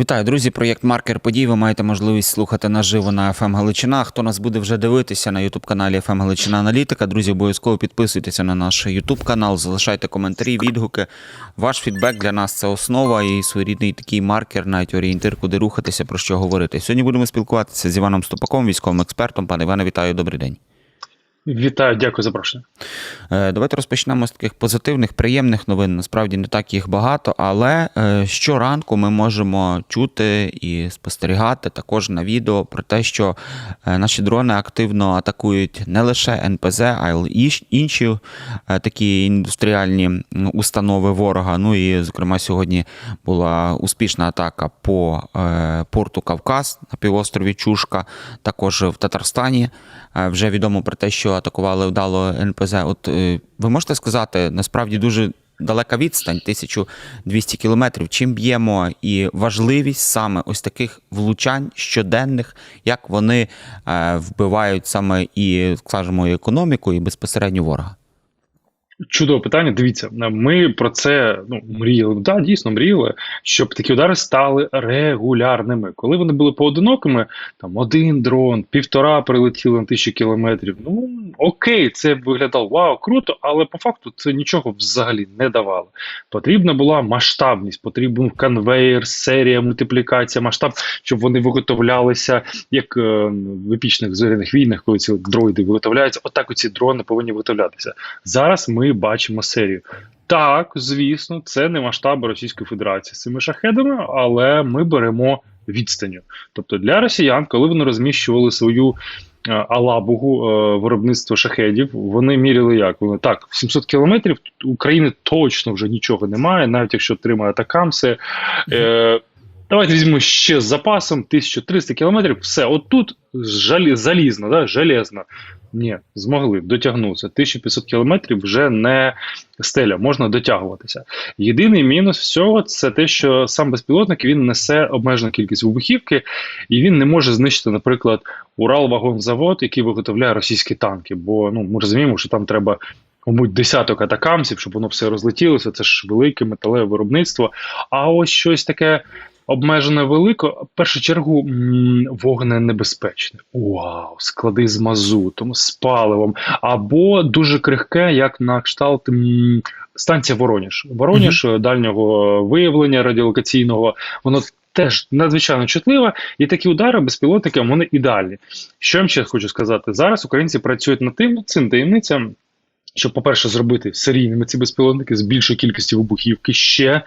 Вітаю, друзі! Проєкт Маркер подій. Ви маєте можливість слухати наживо на FM Галичина. Хто нас буде вже дивитися на Ютуб каналі FM Галичина Аналітика? Друзі, обов'язково підписуйтеся на наш Ютуб канал, залишайте коментарі, відгуки. Ваш фідбек для нас це основа і своєрідний такий маркер, навіть орієнтир, куди рухатися, про що говорити. Сьогодні будемо спілкуватися з Іваном Ступаком, військовим експертом. Пане Іване, вітаю, добрий день. Вітаю, дякую за запрошення. Е, Давайте розпочнемо з таких позитивних, приємних новин. Насправді не так їх багато, але е, щоранку ми можемо чути і спостерігати також на відео про те, що е, наші дрони активно атакують не лише НПЗ, а й інші такі індустріальні установи ворога. Ну і, зокрема, сьогодні була успішна атака по порту Кавказ на півострові Чушка, також в Татарстані. Е, Вже відомо про те, що атакували вдало НПЗ. От е, ви можете сказати, насправді дуже далека відстань, 1200 кілометрів. Чим б'ємо і важливість саме ось таких влучань щоденних, як вони е, вбивають саме і, скажімо, економіку, і безпосередньо ворога. Чудове питання. Дивіться, ми про це ну мріяли. Да, дійсно мріяли, щоб такі удари стали регулярними. Коли вони були поодинокими, там один дрон, півтора прилетіли на тисячу кілометрів. Ну окей, це виглядало вау, круто, але по факту це нічого взагалі не давало. Потрібна була масштабність, потрібен конвейер, серія, мультиплікація, масштаб, щоб вони виготовлялися як е, в епічних зоряних війнах, коли ці дроїди виготовляються. Отак оці дрони повинні виготовлятися. Зараз ми бачимо серію. Так, звісно, це не масштаби Російської Федерації з цими шахедами, але ми беремо відстаню. Тобто для росіян, коли вони розміщували свою е, алабугу е, виробництво шахедів, вони міряли як? Вони так, 700 кілометрів України точно вже нічого немає, навіть якщо тримає атакамси. Е, Давайте візьмемо ще з запасом 1300 кілометрів. Все, отут жалі, залізно, да, железно. Ні, змогли дотягнутися. 1500 кілометрів вже не стеля, можна дотягуватися. Єдиний мінус всього це те, що сам безпілотник він несе обмежену кількість вибухівки, і він не може знищити, наприклад, Уралвагонзавод, який виготовляє російські танки. Бо ну ми розуміємо, що там треба. Мабуть, десяток атакамсів, щоб воно все розлетілося. Це ж велике металеве виробництво. А ось щось таке обмежене велике, в першу чергу вогненебезпечне. Вау, склади з мазутом, з паливом, або дуже крихке, як на кшталт станція Вороніж. Вороніж е, дальнього виявлення радіолокаційного, воно. Теж надзвичайно чутлива, і такі удари безпілотники вони ідеальні. Що я вам ще хочу сказати? Зараз українці працюють над тим, цим таємницям, щоб, по-перше, зробити серійними ці безпілотники з більшою кількістю вибухівки ще,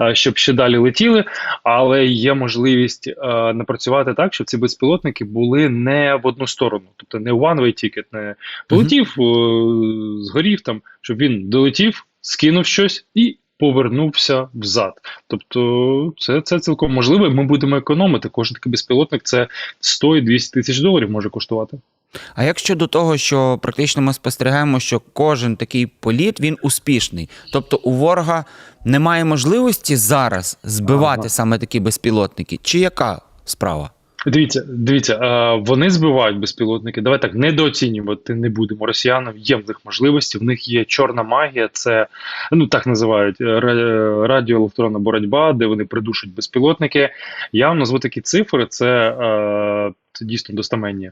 е, щоб ще далі летіли. Але є можливість е, напрацювати так, щоб ці безпілотники були не в одну сторону, тобто не one-way ticket, не полетів, е, згорів там, щоб він долетів, скинув щось і. Повернувся взад, тобто це, це цілком можливо. Ми будемо економити. Кожен такий безпілотник це 100 і 200 тисяч доларів може коштувати. А як щодо того, що практично ми спостерігаємо, що кожен такий політ він успішний, тобто у ворога немає можливості зараз збивати Ага. саме такі безпілотники, чи яка справа? Дивіться, дивіться, е, вони збивають безпілотники. Давай так недооцінювати не будемо росіянам. Є в них можливості. В них є чорна магія. Це ну так називають е, радіоелектронна боротьба, де вони придушують безпілотники. Я вам назву такі цифри. Е, це дійсно достаменні.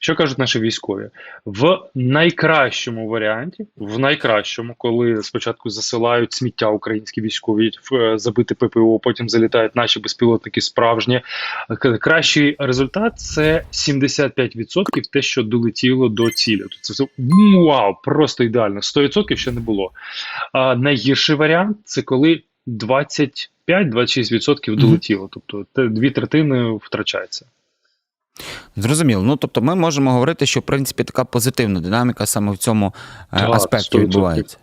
Що кажуть наші військові? В найкращому варіанті, в найкращому, коли спочатку засилають сміття українські військові в е, забити ППО, потім залітають наші безпілотники справжні. Кращий результат це 75% те, що долетіло до цілі. Тобто Це все вау, просто ідеально. 100% ще не було. А найгірший варіант це коли 25-26% долетіло. Тобто дві третини втрачається. Зрозуміло. Ну тобто, ми можемо говорити, що в принципі така позитивна динаміка саме в цьому е, Так, аспекті 100%. відбувається.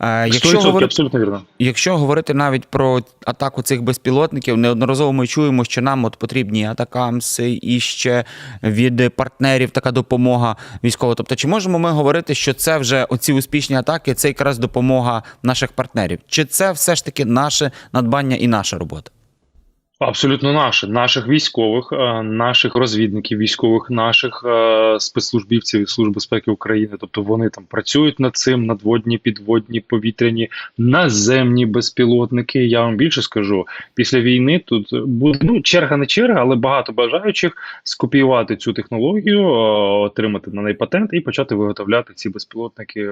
Е, 100% Якщо говорити, вірно. якщо говорити навіть про атаку цих безпілотників, неодноразово ми чуємо, що нам от потрібні атакамси і ще від партнерів така допомога військова. Тобто, чи можемо ми говорити, що це вже оці успішні атаки, це якраз допомога наших партнерів? Чи це все ж таки наше надбання і наша робота? Абсолютно наше, наших військових, е, наших розвідників військових, наших е, спецслужбівців Служби безпеки України. Тобто вони там працюють над цим, надводні, підводні, повітряні, наземні безпілотники. Я вам більше скажу, після війни тут буде ну черга не черга, але багато бажаючих скопіювати цю технологію, е, отримати на неї патент і почати виготовляти ці безпілотники.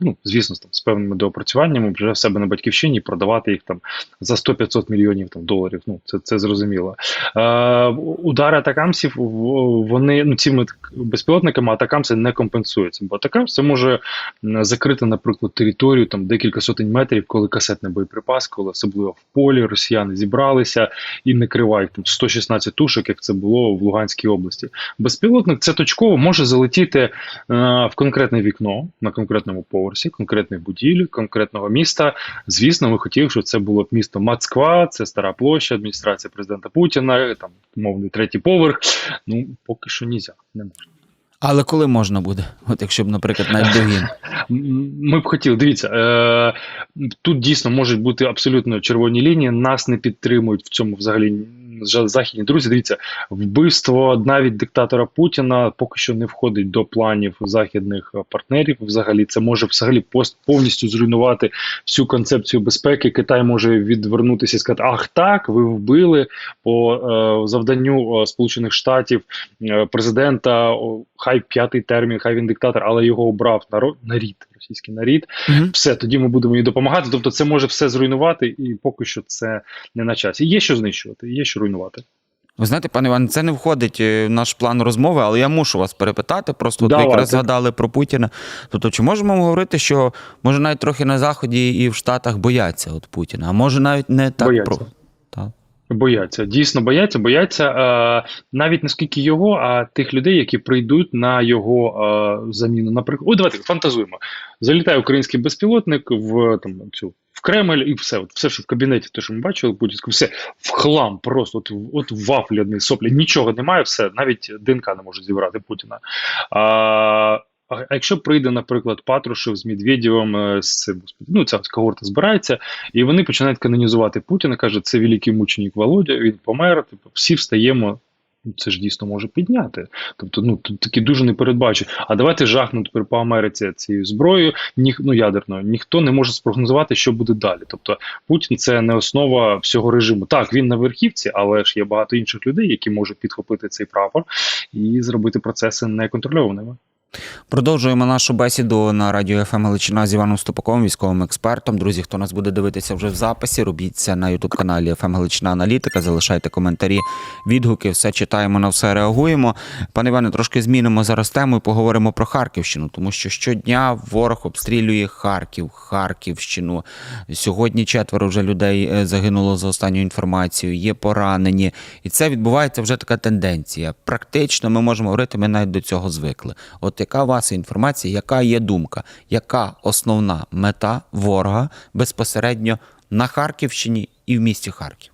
Ну звісно, там з певними доопрацюваннями вже в себе на батьківщині, продавати їх там за 100-500 мільйонів там доларів. Ну це це зрозуміло. Е, удари атакамсів вони ну цими безпілотниками атакамси не компенсуються, бо атакамс це може закрити, наприклад, територію там декілька сотень метрів, коли касетний боєприпас, коли особливо в полі росіяни зібралися і не кривають там 116 тушок, як це було в Луганській області. Безпілотник це точково може залетіти е, в конкретне вікно на конкретному поверсі, конкретної будівлі, конкретного міста. Звісно, ми хотіли, щоб це було б місто Москва, це стара площа, адміністрація президента Путіна, там мовний третій поверх. Ну поки що нізя, не можна. Але коли можна буде? От якщо б, наприклад, навіть довгін? Ми б хотіли, дивіться, е, тут дійсно можуть бути абсолютно червоні лінії. Нас не підтримують в цьому взагалі західні друзі. Дивіться, вбивство навіть диктатора Путіна поки що не входить до планів західних е, партнерів. Взагалі, це може взагалі пост повністю зруйнувати всю концепцію безпеки. Китай може відвернутися і сказати: Ах, так, ви вбили по е, завданню е, Сполучених Штатів е, президента. Хай п'ятий термін, хай він диктатор, але його обрав народ нарід, російський нарід. Мгм. Все, тоді ми будемо їй допомагати. Тобто, це може все зруйнувати, і поки що це не на часі. Є що знищувати, є що руйнувати. Ви знаєте, пане Іване, це не входить е, в наш план розмови, але я мушу вас перепитати. Просто Давайте. якраз згадали про Путіна. Тобто, чи можемо ми говорити, що може навіть трохи на Заході і в Штатах бояться от Путіна, а може навіть не так Бояться. про. Так. Бояться, дійсно бояться, бояться е, навіть не скільки його, а тих людей, які прийдуть на його е, заміну. Наприклад, о, давайте фантазуємо. Залітає український безпілотник в там цю Кремль, і все, от все, що в кабінеті, те, що ми бачили, путінську, все в хлам, просто от, от вафлі соплі, нічого немає, все, навіть ДНК не можуть зібрати Путіна. А, а якщо прийде, наприклад, Патрушев з Медведєвим, е, з ну ця когорта збирається, і вони починають канонізувати Путіна. каже, це великий мученик Володя, він помер. Типу, всі встаємо. Це ж дійсно може підняти. Тобто, ну тут такі дуже непередбачені. А давайте жахнути тепер по Америці цією зброєю, ніх, ну ядерною. Ніхто не може спрогнозувати, що буде далі. Тобто Путін це не основа всього режиму. Так, він на верхівці, але ж є багато інших людей, які можуть підхопити цей прапор і зробити процеси неконтрольованими. Продовжуємо нашу бесіду на радіо ФМ Галичина з Іваном Ступаковим, військовим експертом. Друзі, хто нас буде дивитися вже в записі, робіть це на Ютуб каналі ФМ Галичина Аналітика. Залишайте коментарі, відгуки, все читаємо, на все реагуємо. Пане Іване, трошки змінимо зараз тему і поговоримо про Харківщину, тому що щодня ворог обстрілює Харків, Харківщину. Сьогодні четверо вже людей е, загинуло за останню інформацією, є поранені, і це відбувається вже така тенденція. Практично ми можемо говорити, ми навіть до цього звикли. От яка у вас інформація, яка є думка, яка основна мета ворога безпосередньо на Харківщині і в місті Харків?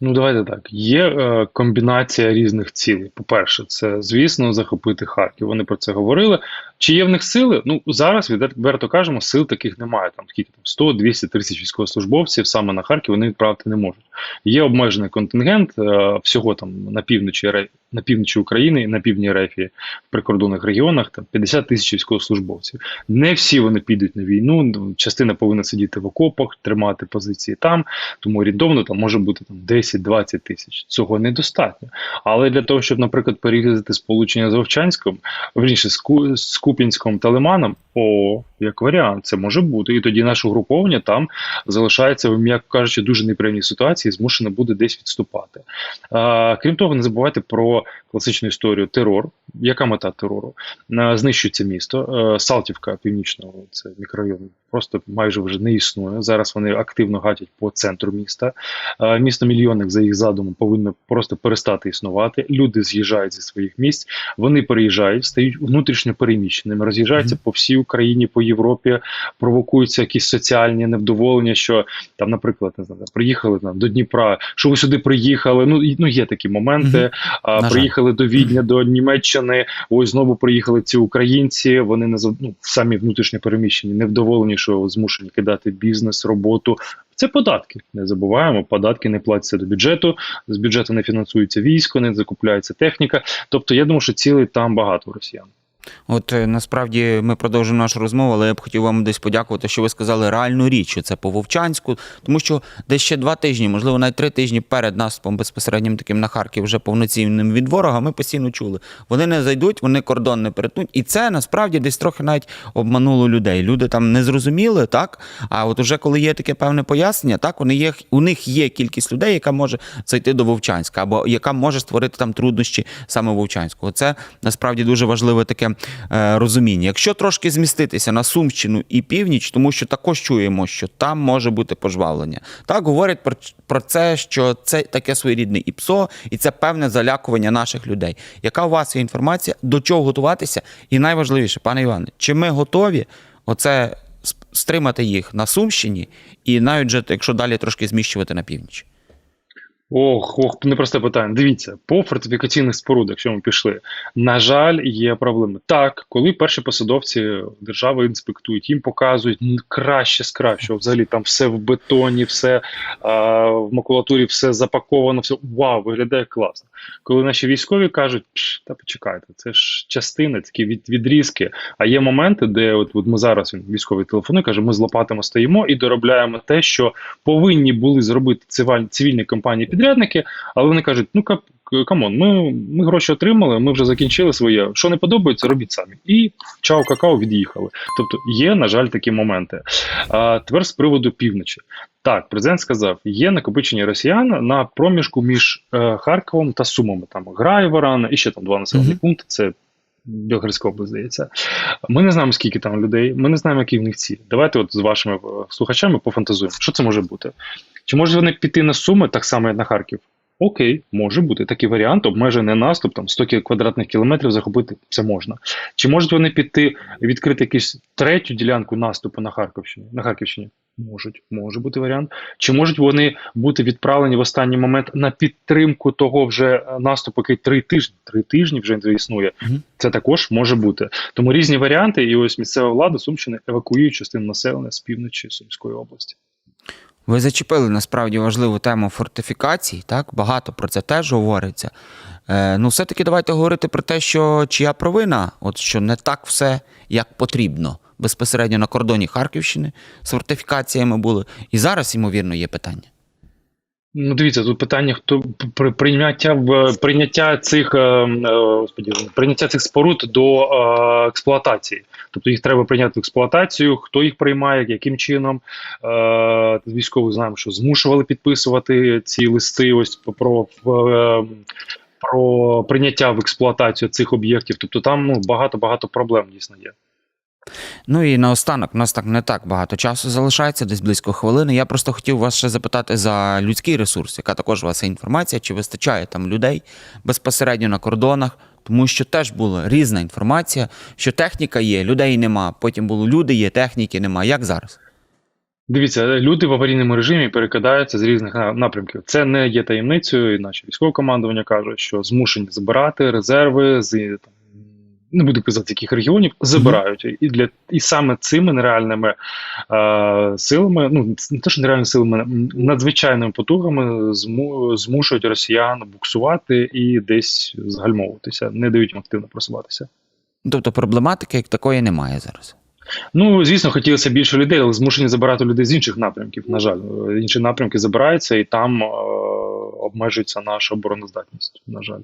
Ну, давайте так. Є е, комбінація різних цілей. По-перше, це, звісно, захопити Харків. Вони про це говорили. Чи є в них сили? Ну, зараз, відверто кажемо, сил таких немає. Там скільки там 100, 200, 30 військовослужбовців саме на Харків вони відправити не можуть. Є обмежений контингент е, всього там на півночі на півночі України і на півдні Рефії в прикордонних регіонах там 50 тисяч військовослужбовців. Не всі вони підуть на війну. Частина повинна сидіти в окопах, тримати позиції там. Тому орієнтовно там може бути там 10-20 тисяч. Цього недостатньо. Але для того, щоб, наприклад, перерізати сполучення з Вовчанськом, верніше з, Ку- з Куп'янськом та Лиманом, о, як варіант, це може бути. І тоді наше угруповання там залишається, м'яко кажучи, дуже неприємній ситуації, змушено буде десь відступати. А, крім того, не забувайте про класичну історію терор. Яка мета терору? Знищується місто. Салтівка північного, це мікрорайон, просто майже вже не існує. Зараз вони активно гатять по центру міста. Місто мільйонник за їх задумом повинно просто перестати існувати. Люди з'їжджають зі своїх місць, вони переїжджають, стають внутрішньо переміщеними, роз'їжджаються по всій Україні, по Європі, провокуються якісь соціальні невдоволення, що там, наприклад, не знаю, приїхали там до Дніпра, що ви сюди приїхали. Ну і ну є такі моменти. Мгм. А, На жаль. приїхали до Відня, до Німеччини. Ось знову приїхали ці українці. Вони не ну, самі внутрішньо переміщені, невдоволені, що змушені кидати бізнес, роботу. Це податки. Не забуваємо, податки не платяться до бюджету, з бюджету не фінансується військо, не закупляється техніка. Тобто, я думаю, що цілий там багато росіян. От е, насправді ми продовжуємо нашу розмову, але я б хотів вам десь подякувати, що ви сказали реальну річ, що це по Вовчанську, тому що десь ще два тижні, можливо, навіть три тижні перед наступом безпосереднім таким на Харків, вже повноцінним від ворога, ми постійно чули. Вони не зайдуть, вони кордон не перетнуть. І це насправді десь трохи навіть обмануло людей. Люди там не зрозуміли, так? А от уже коли є таке певне пояснення, так вони є, у них є кількість людей, яка може зайти до Вовчанська, або яка може створити там труднощі саме Вовчанського. Це насправді дуже важливе таке розуміння. Якщо трошки зміститися на Сумщину і північ, тому що також чуємо, що там може бути пожвавлення. Так говорять про, про це, що це таке своєрідне ІПСО, і це певне залякування наших людей. Яка у вас є інформація, до чого готуватися? І найважливіше, пане Іване, чи ми готові оце стримати їх на Сумщині, і навіть же, якщо далі трошки зміщувати на північ? Ох, ох, непросте питання. Дивіться, по фортифікаційних спорудах, якщо ми пішли, на жаль, є проблеми. Так, коли перші посадовці держави інспектують, їм показують краще з кращого. Взагалі там все в бетоні, все а, в макулатурі, все запаковано, все вау, виглядає класно. Коли наші військові кажуть, та почекайте, це ж частини, такі від, відрізки. А є моменти, де от, от ми зараз він військовий телефонує, каже, ми з лопатами стоїмо і доробляємо те, що повинні були зробити цивільні компанії підрядники, але вони кажуть: ну. Камон, ми, ми гроші отримали, ми вже закінчили своє. Що не подобається, робіть самі. І чао какао від'їхали. Тобто є, на жаль, такі моменти. А тепер з приводу півночі. Так, президент сказав, є накопичення росіян на проміжку між е, Харковом та Сумами. Там Грайворон і ще там два населені Мгм. пункти. Це Білгородська область, здається. Ми не знаємо, скільки там людей, ми не знаємо, які в них цілі. Давайте от з вашими е, слухачами пофантазуємо. Що це може бути? Чи можуть вони піти на Суми так само, як на Харків? Окей, може бути такий варіант, обмежений наступ, там 100 квадратних кілометрів захопити це можна. Чи можуть вони піти відкрити якусь третю ділянку наступу на Харківщині? На Харківщині? Можуть, може бути варіант. Чи можуть вони бути відправлені в останній момент на підтримку того вже е, наступу, який три тижні, три тижні вже існує? Мгм. Це також може бути. Тому різні варіанти, і ось місцева влада Сумщини евакуює частину населення з півночі Сумської області. Ви зачепили насправді важливу тему фортифікацій. Так багато про це теж говориться. Е, ну, все-таки давайте говорити про те, що чия провина, от що не так все як потрібно. Безпосередньо на кордоні Харківщини з фортифікаціями були. І зараз, ймовірно, є питання. Ну, дивіться, тут питання, хто при прийняття в прийняття цих е, е, господі, прийняття цих споруд до е, експлуатації. Тобто їх треба прийняти в експлуатацію, хто їх приймає, яким чином. Е, знаємо, що змушували підписувати ці листи. Ось про, про прийняття в експлуатацію цих об'єктів. Тобто там ну багато багато проблем дійсно є. Ну і наостанок, у нас так не так багато часу залишається, десь близько хвилини. Я просто хотів вас ще запитати за людський ресурс, яка також у вас є інформація, чи вистачає там людей безпосередньо на кордонах, тому що теж була різна інформація, що техніка є, людей нема. Потім було люди є, техніки нема. Як зараз? Дивіться, люди в аварійному режимі перекидаються з різних напрямків. Це не є таємницею, і наше військове командування каже, що змушені збирати резерви з там, не буду казати, яких регіонів забирають. І для і саме цими нереальними е, силами, ну не те, що нереальними силами, надзвичайними потугами зму, змушують росіян буксувати і десь згальмовуватися, не дають їм активно просуватися. Тобто проблематики як такої немає зараз. Ну, звісно, хотілося більше людей, але змушені забирати людей з інших напрямків. На жаль, інші напрямки забираються, і там е, обмежується наша обороноздатність. На жаль.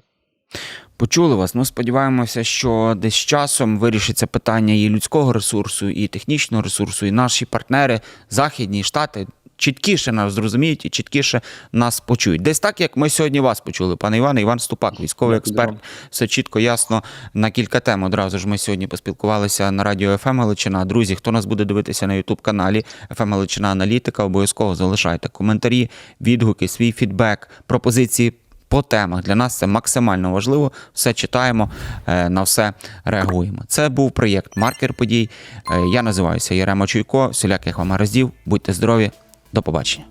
Почули вас. Ну, сподіваємося, що десь часом вирішиться питання і людського ресурсу, і технічного ресурсу, і наші партнери, західні штати. Чіткіше нас зрозуміють і чіткіше нас почують. Десь так, як ми сьогодні вас почули, пане Іване, Іван Ступак, військовий експерт. Все чітко, ясно на кілька тем. Одразу ж ми сьогодні поспілкувалися на радіо ФМ Галичина. Друзі, хто нас буде дивитися на Ютуб каналі ФМ Галичина Аналітика, обов'язково залишайте коментарі, відгуки, свій фідбек, пропозиції по темах. Для нас це максимально важливо. Все читаємо, е, на все реагуємо. Це був проєкт Маркер подій. Е, Я називаюся Єремо Чуйко. Всіляких вам гараздів. Будьте здорові. До побачення.